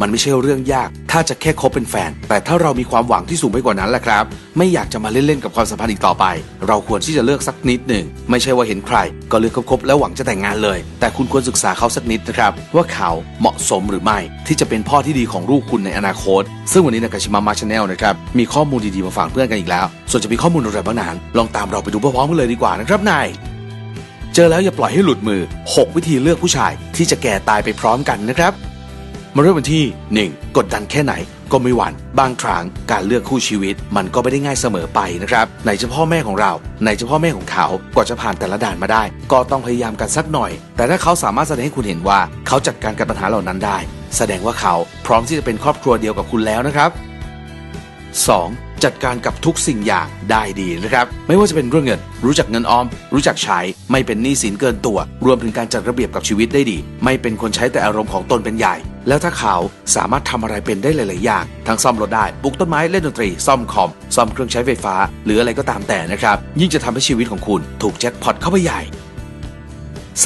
มันไม่ใช่เรื่องยาก ถ้าจะแค่คบเป็นแฟน แต่ถ้าเรามีความหวังที่สูงไปกว่านั้นแหละครับ ไม่อยากจะมาเล่นๆกับความสัมพันธ์อีกต่อไป เราควรที่จะเลือกสักนิดหนึ่ง ไม่ใช่ว่าเห็นใคร ก็เลือกคบๆแล้วหวังจะแต่งงานเลย แต่คุณควรศึกษาเขาสักนิดนะครับ ว่าเขาเหมาะสมหรือไม่ ที่จะเป็นพ่อที่ดีของลูกคุณในอนาคต ซึ่งวันนี้นากาชิมะมาชาแนลนะครับมีข้อมูลดีๆมาฝากเพื่อนกันอีกแล้ว ส่วนจะมีข้อมูลอะไรบ้างนั้นลองตามเราไปดูพร้อมๆกันเลยดีกว่านะครับนายเจอแล้วอย่าปล่อยให้หลุดมือ 6 วิธีเลือกผู้ชายที่จะแก่ตายไปพร้อมกันนะครับ มาเริ่มกันที่ 1. กดดันแค่ไหนก็ไม่หวั่นบางครั้งการเลือกคู่ชีวิต มันก็ไม่ได้ง่ายเสมอไปนะครับไหนจะพ่อแม่ของเราไหนจะพ่อแม่ของเขากว่าจะผ่านแต่ละด่านมาได้ ก็ต้องพยายามกันสักหน่อย แต่ถ้าเขาสามารถแสดงให้คุณเห็นว่าเขาจัดการกับปัญหาเหล่านั้นได้ แสดงว่าเขาพร้อมที่จะเป็นครอบครัวเดียวกับคุณแล้วนะครับ 2. จัดการกับทุกสิ่งอย่างได้ดีนะครับ ไม่ว่าจะเป็นเรื่องเงิน รู้จักเงินออม รู้จักใช้ ไม่เป็นหนี้สินเกินตัว รวมถึงการจัดระเบียบกับชีวิตได้ดี ไม่เป็นคนใช้แต่อารมณ์ของตนเป็นใหญ่ แล้วถ้าเขาสามารถทำอะไรเป็นได้หลาย ๆ อย่าง ทั้งซ่อมรถได้ปลูกต้นไม้เล่นดนตรี ซ่อมคอม ซ่อมเครื่องใช้ไฟฟ้า หรืออะไรก็ตามแต่นะครับ ยิ่งจะทำให้ชีวิตของคุณถูกแจ็คพอตเข้าไปใหญ่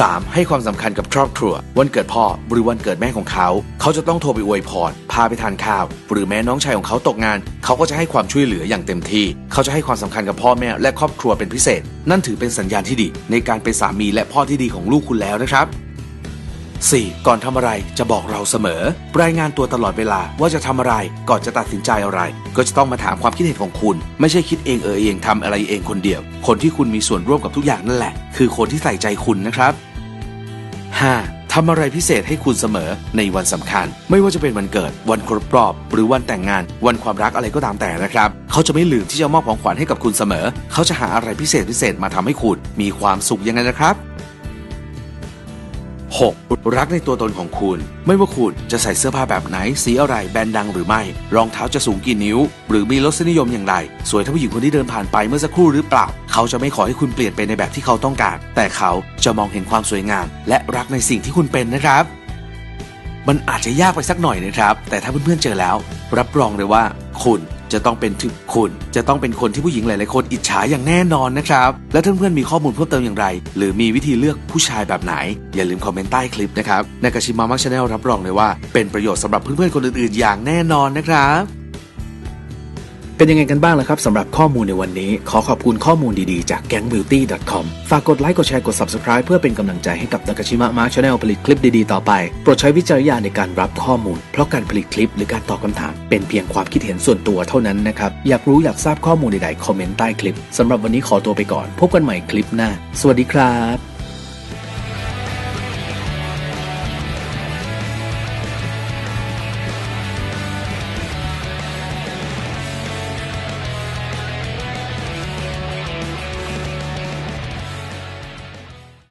3. ให้ความสำคัญกับครอบครัว วันเกิดพ่อหรือวันเกิดแม่ของเขา เขาจะต้องโทรไปอวยพร พาไปทานข้าว หรือแม้น้องชายของเขาตกงาน เขาก็จะให้ความช่วยเหลืออย่างเต็มที่ เขาจะให้ความสำคัญกับพ่อแม่และครอบครัวเป็นพิเศษ นั่นถือเป็นสัญญาณที่ดี ในการเป็นสามีและพ่อที่ดีของลูกคุณแล้วนะครับ 4. ก่อนทำอะไรจะบอกเราเสมอ รายงานตัวตลอดเวลาว่าจะทำอะไรก่อนจะตัดสินใจอะไร ก็จะต้องมาถามความคิดเห็นของคุณ ไม่ใช่คิดเองเออเองทำอะไรเองคนเดียว คนที่คุณมีส่วนร่วมกับทุกอย่างนั่นแหละ คือคนที่ใส่ใจคุณนะครับ 5. ทำอะไรพิเศษให้คุณเสมอในวันสำคัญ ไม่ว่าจะเป็นวันเกิด วันครบรอบ หรือวันแต่งงาน วันความรักอะไรก็ตามแต่นะครับ เขาจะไม่ลืมที่จะมอบของขวัญให้กับคุณเสมอ เขาจะหาอะไรพิเศษพิเศษมาทำให้คุณมีความสุขยังไงนะครับ 6. รักในตัวตนของคุณ ไม่ว่าคุณจะใส่เสื้อผ้าแบบไหน สีอะไรแบรนด์ดังหรือไม่ รองเท้าจะสูงกี่นิ้ว หรือมีรสนิยมอย่างไร สวยเท่าผู้หญิงคนที่เดินผ่านไปเมื่อสักครู่หรือเปล่า เขาจะไม่ขอให้คุณเปลี่ยนไปในแบบที่เขาต้องการ แต่เขาจะมองเห็นความสวยงาม และรักในสิ่งที่คุณเป็นนะครับมันอาจจะยากไปสักหน่อยนะครับ แต่ถ้าเพื่อนๆเจอแล้ว รับรองเลยว่า คุณ จะต้องเป็นทึกคุณ จะต้องเป็นคนที่ผู้หญิงหลาย ๆ คนอิจฉาอย่างแน่นอนนะครับ และเพื่อน ๆ มีข้อมูลเพิ่มเติมอย่างไร หรือมีวิธีเลือกผู้ชายแบบไหน อย่าลืมคอมเมนต์ใต้คลิปนะครับในกาชิมามักชาแนลรับรองเลยว่าเป็นประโยชน์สำหรับเพื่อน ๆ คนอื่น ๆ อย่างแน่นอนนะครับ เป็นยังไงกันบ้างล่ะครับสำหรับข้อมูลในวันนี้ ขอขอบคุณข้อมูลดีๆจาก gangbeauty.com ฝากกดไลค์กดแชร์กด Subscribe เพื่อเป็นกำลังใจให้กับ Nakashima Mark Channel ผลิตคลิปดีๆต่อไป โปรดใช้วิจารณญาณในการรับข้อมูล เพราะการผลิตคลิปหรือการตอบคำถาม เป็นเพียงความคิดเห็นส่วนตัวเท่านั้นนะครับ อยากรู้อยากทราบข้อมูลใดๆคอมเมนต์ใต้คลิปสำหรับวันนี้ขอตัวไปก่อน พบกันใหม่คลิปหน้า สวัสดีครับ